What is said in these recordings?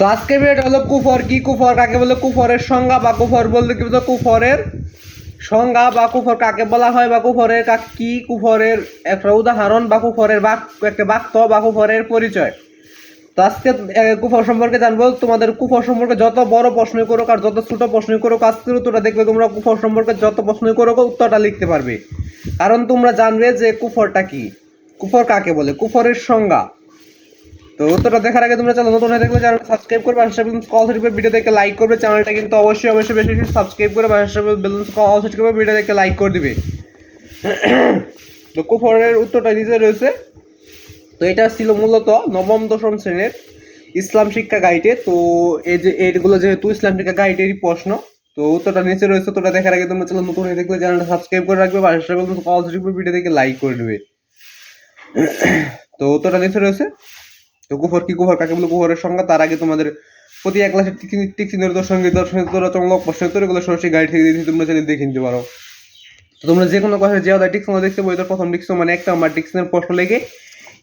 তো আজকে ভিডিওটা হলো কুফর। কি কুফর? কাকে বলে কুফরের সংজ্ঞা বা কুফর বলতে কি বলতে কুফরের সংজ্ঞা বা কুফর কাকে বলা হয় বা কুফরের কি কুফরের একটা উদাহরণ বা কুফরের বাক একটা বাক্য বা কুফরের পরিচয়। তো আজকে কুফর সম্পর্কে জানব। তোমাদের কুফর সম্পর্কে যত বড় প্রশ্নই করো আর যত ছোট প্রশ্নই করো আজকের উত্তরটা দেখবে তোমরা কুফর সম্পর্কে যত প্রশ্নই করো উত্তরটা লিখতে পারবে। কারণ তোমরা জানবে যে কুফরটা কি। কুফর কাকে বলে? কুফরের সংজ্ঞা। তো উত্তরটা দেখার আগে তোমরা চ্যানেল নতুন হয়ে থাকলে চ্যানেলটা সাবস্ক্রাইব করবে আর সেভেন কল সেট করে ভিডিও দেখে লাইক করবে। চ্যানেলটা কিন্তু অবশ্যই অবশ্যই বেশি বেশি সাবস্ক্রাইব করে আর সেভেন বেলুন কল করবে ভিডিও দেখে লাইক করে দিবে। তো কুফরের উত্তরটা নিচে রয়েছে। তো এটা ছিল মূলত নবম, দশম শ্রেণির ইসলাম শিক্ষা গাইডে তো এই যে এইগুলো যেহেতু ইসলাম শিক্ষা গাইডেরই প্রশ্ন, তো উত্তরটা নিচে রয়েছে। তোটা দেখার আগে তোমরা চ্যানেল নতুন হয়ে থাকলে চ্যানেলটা সাবস্ক্রাইব করে রাখবে আর সেভেন কল করবে ভিডিও দেখে লাইক করে দেবে। তো উত্তরটা নিচে রয়েছে। তো কুফর কি কুফর কাকে বলে কুফরের সংজ্ঞা? তার আগে তোমাদের প্রতি এক ক্লাসের টিকচিনের দর্শন দর্শন তোরা চমক প্রশ্ন উত্তর এগুলো সরাসরি গাইড থেকে দিয়েছি, তোমরা চাইলে দেখে নিতে পারো। তো তোমরা যে কোনো কথা যে আলাদা টিকস দেখতে বই প্রথম টিকস মানে একটা, আমার টিকসের প্রশ্ন লেগে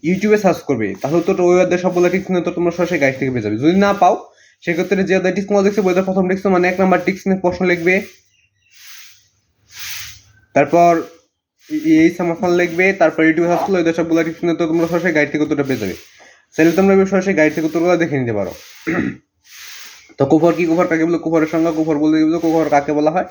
ইউটিউবে সার্চ করবে। তাহলে তো ওই অধ্যায় সবগুলো টিকস তো তোমরা সরাসরি গাইড থেকে পেয়ে যাবে। যদি না পাও, সেক্ষেত্রে যে আলাদা টিকস দেখছে বইটার প্রথম টিকস মানে এক নাম্বার টিকসের প্রশ্ন লিখবে। তারপর এই সমাধান লিখবে, তারপর ইউটিউবে সার্চ করলে ওই সবগুলো টিপস তো তোমরা সরাসরি গাইড থেকে উত্তরটা পেয়ে যাবে। চাইলে তোমরা সরাসরি গাইড থেকে উত্তরগুলো দেখে নিতে পারো। তো কুফর কি কুফর, কাকে বলে কুফরের সংজ্ঞা, কুফর বলতে বলতে কুফর কাকে বলা হয়?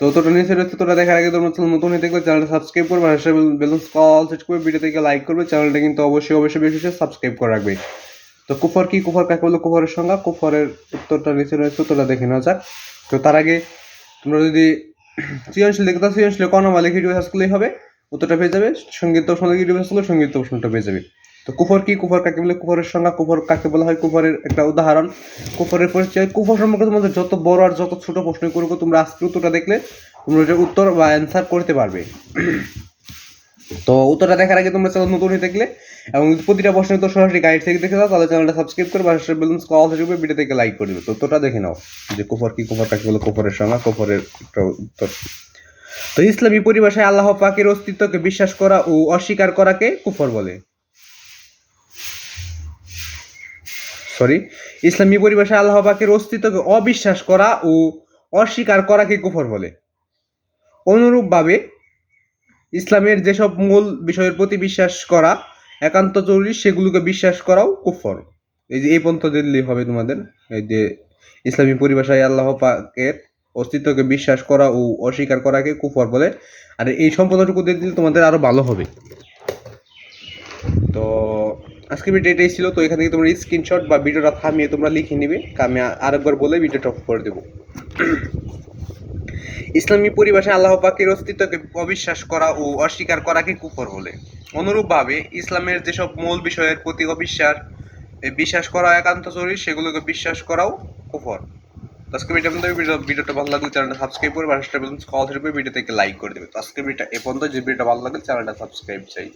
তো তোটা নিচে রয়েছে তোটা দেখার আগে তোমরা নতুন হয়ে থাকলে চ্যানেলটা সাবস্ক্রাইব করবে, আর বেলুন্স কল সেট করবে ভিডিও থেকে লাইক করবে, চ্যানেলটা কিন্তু অবশ্যই অবশ্যই বেশি সাবস্ক্রাইব করে রাখবে। তো কুফর কি কুফর, কাকে বলে কুফরের সংজ্ঞা? কুফরের উত্তরটা নিচে রয়েছে উত্তরটা দেখে নেওয়া যাক। তো তার আগে তোমরা যদি সৃজনশীল দেখতে সৃজনশীল লিখে ভিডিও সার্চ করলেই হবে, উত্তরটা পেয়ে যাবে, সংগীত প্রশ্ন লিখে করলে সংগীত প্রশ্নটা পেয়ে যাবে। তো কুফর কি? কুফর কাকে বলে? কুফরের সংজ্ঞা কুফর কাকে বলা হয়? কুফরের একটা উদাহরণ। কুফরের পরিচয়, কুফর সম্পর্কে তোমাদের যত বড় আর যত ছোট প্রশ্ন করব তোমরা আজকে উত্তরটা দেখলে তোমরা ওটার উত্তর বা অ্যান্সার করতে পারবে। তো উত্তরটা দেখার আগে তোমরা চ্যানেল নতুন হয়ে থাকলে এবং প্রতিটা প্রশ্নের তো সরাসরি গাইড থেকে দেখে দাও, তাহলে চ্যানেলটা সাবস্ক্রাইব করে বাসার বেলুন্স কল থাকবে ভিডিও থেকে লাইক করে দেবে। তো উত্তরটা দেখে নাও যে কুফর কি, কুফর কাকে বলে, কুফরের সংজ্ঞা, কুফরের একটা উত্তর। তো ইসলামী পরিভাষায় আল্লাহ পাকের অস্তিত্বকে বিশ্বাস করা ও অস্বীকার করাকে কুফর বলে। সরি, ইসলামী পরিভাষায় আল্লাহ পাকের অস্তিত্বকে অবিশ্বাস করা ও অস্বীকার করাকে কুফর বলে। অনুরূপভাবে ইসলামের যেসব মূল বিষয়ের প্রতি বিশ্বাস করা, একান্ত জরুরি, সেগুলোকে বিশ্বাস করাও কুফর। এই যে, এই পন্থ দিল্লি হবে তোমাদের। এই যে, ইসলামী পরিভাষায় আল্লাহ পাকের অস্তিত্বকে বিশ্বাস করা ও অস্বীকার করাকে কুফর বলে। আর এই সম্পদটুকু দিয়ে দিলে তোমাদের আরও ভালো হবে। তো আজকে ভিডিও এটাই ছিল, তো এখান থেকে তোমরা স্ক্রিনশট বা ভিডিওটা থামিয়ে তোমরা লিখে নিবে। আমি আরেকবার বলে ভিডিওটা অফ করে দেবো। ইসলামী পরিভাষায় আল্লাহ পাকের অস্তিত্বকে অবিশ্বাস করা ও অস্বীকার করাকে কুফর বলে। অনুরূপভাবে ইসলামের যেসব মূল বিষয়ের প্রতি অবিশ্বাস বিশ্বাস করা, একান্ত জরুরি, সেগুলোকে বিশ্বাস করাও কুফর। আজকে ভিডিও আপনাদের ভিডিওটা ভালো লাগলে চ্যানেলটা সাবস্ক্রাইব করে বাসাটা বেলুন কল ভিডিও থেকে লাইক করে দেবে। তো আজকে ভিডিওটা এ পর্যন্ত, যে ভিডিওটা ভালো লাগলে চ্যানেলটা সাবস্ক্রাইব চাই।